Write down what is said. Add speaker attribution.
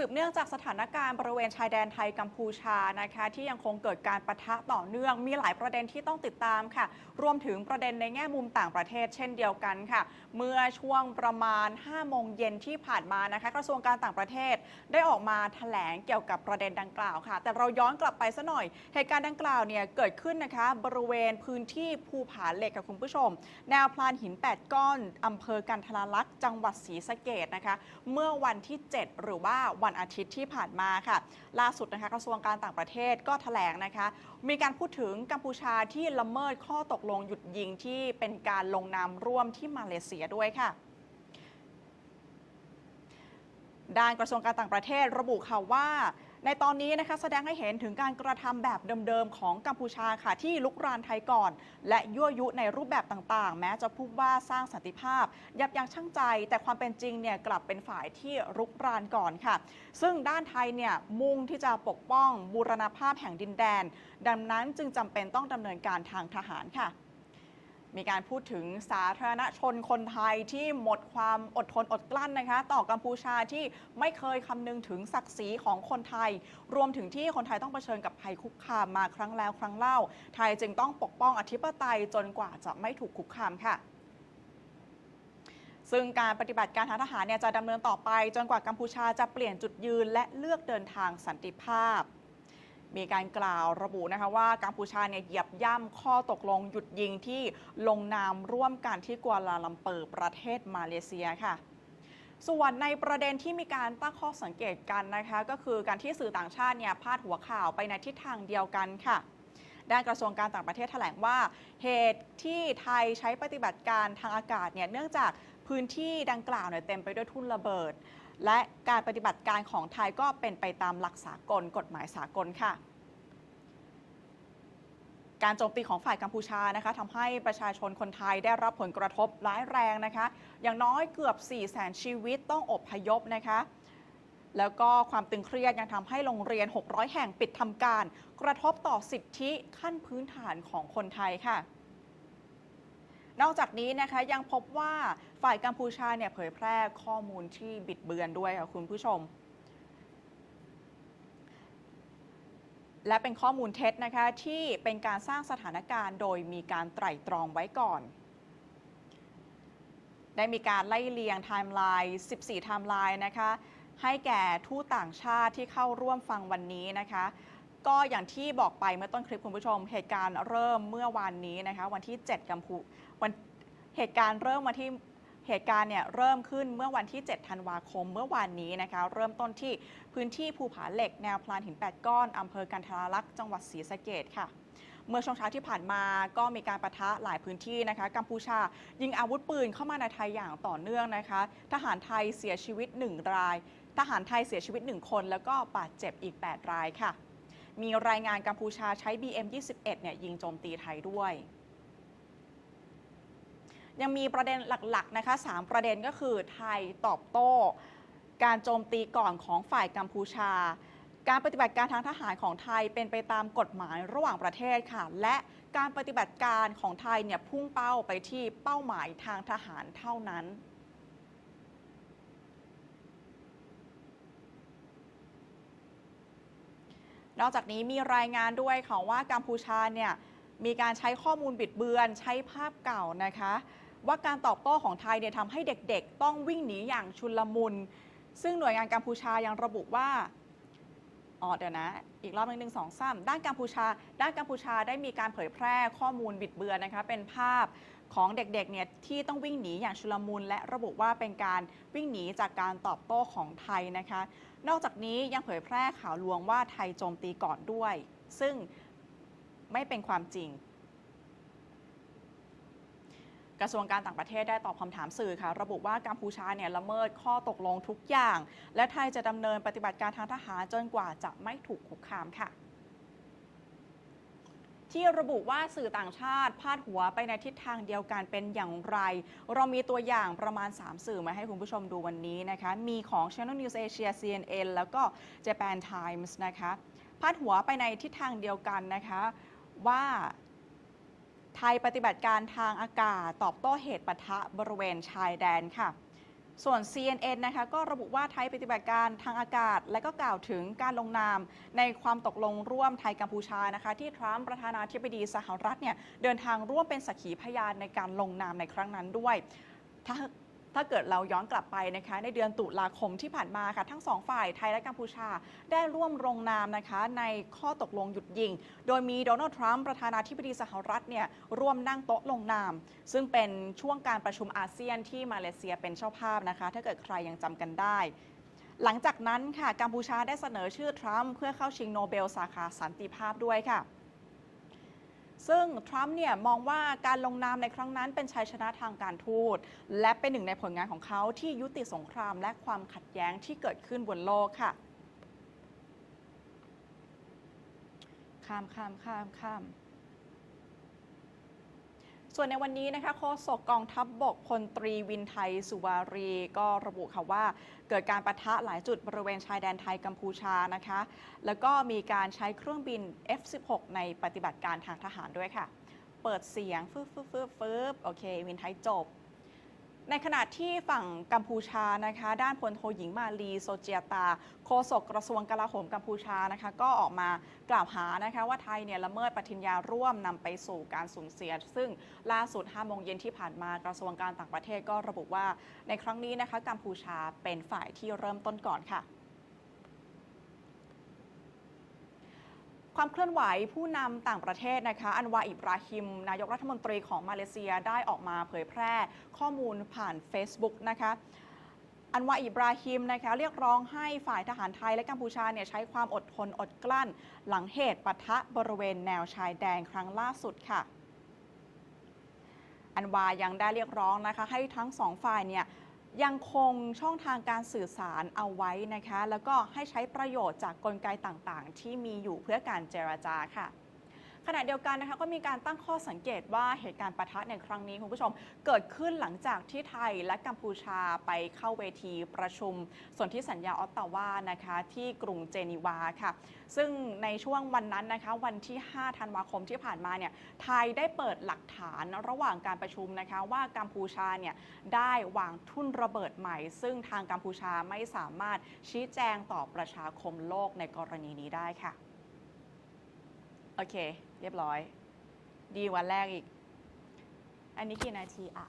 Speaker 1: สืบเนื่องจากสถานการณ์บริเวณชายแดนไทยกัมพูชานะคะที่ยังคงเกิดการปะทะต่อเนื่อง มีหลายประเด็นที่ต้องติดตามค่ะ รวมถึงประเด็นในแง่มุมต่างประเทศเช่นเดียวกันค่ะ เมื่อช่วงประมาณ 5 โมงเย็นที่ผ่านมานะคะกระทรวงการต่างประเทศได้ออกมาแถลงเกี่ยวกับประเด็นดังกล่าวค่ะ แต่เราย้อนกลับไปซะหน่อยเหตุการณ์ดังกล่าวเนี่ยเกิดขึ้นนะคะบริเวณพื้นที่ภูผาเหล็กค่ะคุณผู้ชม แนวพลานหิน 8 ก้อนอำเภอกันทรลักษณ์จังหวัดศรีสะเกดนะคะ เมื่อวันที่ 7 หรือว่าวันันอาทิตย์ที่ผ่านมาค่ะ ล่าสุดนะคะกระทรวงการต่างประเทศก็แถลงนะคะ มีการพูดถึงกัมพูชาที่ละเมิดข้อตกลงหยุดยิงที่เป็นการลงนามร่วมที่มาเลเซียด้วยค่ะด้านกระทรวงการต่างประเทศระบุค่ะว่า ในตอนนี้นะคะแสดงให้เห็นถึงการกระทำแบบเดิมๆ ของกัมพูชาค่ะ ที่ลุกรานไทยก่อน และยั่วยุในรูปแบบต่างๆ แม้จะพูดว่าสร้างสันติภาพ ยับยั้งชั่งใจ แต่ความเป็นจริงเนี่ยกลับเป็นฝ่ายที่รุกรานก่อนค่ะ ซึ่งด้านไทยเนี่ยมุ่งที่จะปกป้องบูรณภาพแห่งดินแดน ดังนั้นจึงจำเป็นต้องดำเนินการทางทหารค่ะ มีการพูดถึงสาธารณชนคนไทยที่หมดความอดทนอดกลั้นนะคะ ต่อกัมพูชาที่ไม่เคยคำนึงถึงศักดิ์ศรีของคนไทย รวมถึงที่คนไทยต้องเผชิญกับภัยคุกคามมาครั้งแล้วครั้งเล่า ไทยจึงต้องปกป้องอธิปไตยจนกว่าจะไม่ถูกคุกคามค่ะซึ่งการปฏิบัติการทางทหารเนี่ยจะดำเนินต่อไป จนกว่ากัมพูชาจะเปลี่ยนจุดยืนและเลือกเดินทางสันติภาพ มีการกล่าวระบุนะคะว่ากัมพูชาเนี่ยเหยียบย่ำข้อตกลงหยุดยิงที่ลงนามร่วมกันที่กัวลาลัมเปอร์ประเทศมาเลเซียค่ะส่วนในประเด็นที่มีการตั้งข้อสังเกตกันนะคะ ก็คือการที่สื่อต่างชาติเนี่ยพาดหัวข่าวไปในทิศทางเดียวกันค่ะด้านกระทรวงการต่างประเทศแถลงว่า เหตุที่ไทยใช้ปฏิบัติการทางอากาศเนี่ยเนื่องจากพื้นที่ดังกล่าวเนี่ยเต็มไปด้วยทุ่นระเบิด และการปฏิบัติการของไทยก็เป็นไปตามหลักสากลกฎหมายสากลค่ะ การโจมตีของฝ่ายกัมพูชานะคะทำให้ประชาชนคนไทยได้รับผลกระทบร้ายแรงนะคะ อย่างน้อยเกือบ 4 0 0แสนชีวิตต้องอบพยพนะคะแล้วก็ความตึงเครียดยังทำให้โรงเรียน 600 แห่งปิดทำการ กระทบต่อสิทธิขั้นพื้นฐานของคนไทยค่ะ นอกจากนี้นะคะยังพบว่าฝ่ายกัมพูชาเนี่ยเผยแพร่ข้อมูลที่บิดเบือนด้วยค่ะคุณผู้ชม และเป็นข้อมูลเท็จนะคะที่เป็นการสร้างสถานการณ์ โดยมีการไตร่ตรองไว้ก่อนได้มีการไล่เลียงไทม์ไลน์ 14 ไทม์ไลน์นะคะ ให้แก่ทูตต่างชาติที่เข้าร่วมฟังวันนี้นะคะ ก็อย่างที่บอกไปเมื่อต้นคลิปคุณผู้ชม เหตุการณ์เริ่มเมื่อวานนี้นะคะวันที่ 7 กัมพูวันเหตุการณ์เริ่มวันที่เหตุการณ์เนี่ยเริ่มขึ้นเมื่อวันที่ 7 ธันวาคมเมื่อวานนี้นะคะเริ่มต้นที่พื้นที่ภูผาเหล็กแนวพลานหิน 8 ก้อนอำเภอกันทราลักษ์จังหวัดศรีสะเกดค่ะ เมื่อช่วงเช้าที่ผ่านมาก็มีการประทะหลายพื้นที่นะคะ กัมพูชายิงอาวุธปืนเข้ามาในไทยอย่างต่อเนื่องนะคะ ทหารไทยเสียชีวิต 1 ราย ทหารไทยเสียชีวิต 1 คน แล้วก็บาดเจ็บอีก 8 รายค่ะ มีรายงานกัมพูชาใช้ BM21 เนี่ยยิงโจมตีไทยด้วย ยังมีประเด็นหลักๆนะคะ3ประเด็นก็คือไทยตอบโต้ การโจมตีก่อนของฝ่ายกัมพูชา การปฏิบัติการทางทหารของไทยเป็นไปตามกฎหมายระหว่างประเทศค่ะ และการปฏิบัติการของไทยเนี่ยพุ่งเป้าไปที่เป้าหมายทางทหารเท่านั้น นอกจากนี้มีรายงานด้วยค่ะว่ากัมพูชาเนี่ยมีการใช้ข้อมูลบิดเบือนใช้ภาพเก่านะคะ ว่าการตอบโต้ของไทยเนี่ยทำให้เด็กๆ ต้องวิ่งหนีอย่างชุลมุน ซึ่งหน่วยงานกัมพูชายังระบุว่าอ๋อเดี๋ยวนะ อีกรอบหนึงหนึ่งสองสามด้านกัมพูชา ด้านกัมพูชาได้มีการเผยแพร่ข้อมูลบิดเบือนนะคะ เป็นภาพ ของเด็กๆเนี่ยที่ต้องวิ่งหนีอย่างชุลมุนและระบุว่าเป็นการวิ่งหนีจากการตอบโต้ของไทยนะคะ นอกจากนี้ยังเผยแพร่ข่าวลวงว่าไทยโจมตีก่อนด้วย ซึ่งไม่เป็นความจริงกระทรวงการต่างประเทศได้ตอบคำถามสื่อค่ะระบุว่ากัมพูชาเนี่ยละเมิดข้อตกลงทุกอย่าง และไทยจะดำเนินปฏิบัติการทางทหารจนกว่าจะไม่ถูกคุกคามค่ะ ที่ระบุว่าสื่อต่างชาติพาดหัวไปในทิศทางเดียวกันเป็นอย่างไร เรามีตัวอย่างประมาณ 3 สื่อมาให้คุณผู้ชมดูวันนี้นะคะ มีของ Channel News Asia CNN แล้วก็ Japan Times นะคะพาดหัวไปในทิศทางเดียวกันนะคะว่าไทยปฏิบัติการทางอากาศตอบโต้เหตุปะทะบริเวณชายแดนค่ะ ส่วน CNN นะคะก็ระบุว่าไทยปฏิบัติการทางอากาศ และก็กล่าวถึงการลงนาม ในความตกลงร่วมไทยกัมพูชานะคะที่ทรัมป์ประธานาธิบดีสหรัฐเนี่ยเดินทางร่วมเป็นสักขีพยานในการลงนามในครั้งนั้นด้วย ถ้าเกิดเราย้อนกลับไปนะคะ ในเดือนตุลาคมที่ผ่านมาค่ะ ทั้งสองฝ่ายไทยและกัมพูชา ได้ร่วมลงนามนะคะ ในข้อตกลงหยุดยิง โดยมีโดนัลด์ทรัมป์ประธานาธิบดีสหรัฐเนี่ยร่วมนั่งโต๊ะลงนาม ซึ่งเป็นช่วงการประชุมอาเซียนที่มาเลเซียเป็นเจ้าภาพนะคะ ถ้าเกิดใครยังจำกันได้หลังจากนั้นค่ะกัมพูชาได้เสนอชื่อทรัมป์เพื่อเข้าชิงโนเบลสาขาสันติภาพด้วยค่ะ ซึ่งทรัมป์เนี่ยมองว่าการลงนามในครั้งนั้นเป็นชัยชนะทางการทูต และเป็นหนึ่งในผลงานของเขาที่ยุติสงครามและความขัดแย้งที่เกิดขึ้นบนโลกค่ะ ข้ามข้ามข้ามข้าม ส่วนในวันนี้นะคะโฆษกกองทัพบบกพลตรีวินไทยสุวารีก็ระบุค่ะว่า เกิดการประทะหลายจุดบริเวณชายแดนไทยกัมพูชานะคะ แล้วก็มีการใช้เครื่องบิน F16 ในปฏิบัติการทางทหารด้วยค่ะ เปิดเสียงฟืบฟืบฟืบฟึบโอเค วินไทยจบ ในขณะที่ฝั่งกัมพูชานะคะ ด้านพลโทหญิงมาลีโซเจียตา โฆษกกระทรวงกลาโหมกัมพูชานะคะ ก็ออกมากล่าวหานะคะว่าไทยเนี่ยละเมิดปฏิญญาร่วมนำไปสู่การสูญเสีย ซึ่งล่าสุด5โมงเย็นที่ผ่านมากระทรวงการต่างประเทศก็ระบุว่า ในครั้งนี้นะคะกัมพูชาเป็นฝ่ายที่เริ่มต้นก่อนค่ะ ความเคลื่อนไหวผู้นำต่างประเทศนะคะอันวาอิบราฮิม นายกรัฐมนตรีของมาเลเซียได้ออกมาเผยแพร่ข้อมูลผ่าน Facebook นะคะอันวาอิบราฮิมนะคะเรียกร้องให้ฝ่ายทหารไทยและกัมพูชาเนี่ยใช้ความอดทนอดกลั้น หลังเหตุปะทะบริเวณแนวชายแดนครั้งล่าสุดค่ะ อันวายังได้เรียกร้องนะคะให้ทั้งสองฝ่ายเนี่ย ยังคงช่องทางการสื่อสารเอาไว้นะคะ แล้วก็ให้ใช้ประโยชน์จากกลไกต่างๆ ที่มีอยู่เพื่อการเจรจาค่ะ ขณะเดียวกันนะคะก็มีการตั้งข้อสังเกตว่าเหตุการณ์ปะทะในครั้งนี้คุณผู้ชม เกิดขึ้นหลังจากที่ไทยและกัมพูชาไปเข้าเวทีประชุม ส่วนที่สัญญาออตตาวานะคะที่กรุงเจนีวาค่ะ ซึ่งในช่วงวันนั้นนะคะวันที่ 5 ธันวาคมที่ผ่านมาเนี่ยไทยได้เปิดหลักฐานระหว่างการประชุมนะคะว่ากัมพูชาเนี่ยได้วางทุ่นระเบิดใหม่ ซึ่งทางกัมพูชาไม่สามารถชี้แจงต่อประชาคมโลกในกรณีนี้ได้ค่ะ โอเค เรียบร้อย ดีวันแรกอีก อันนี้กี่นาทีอะ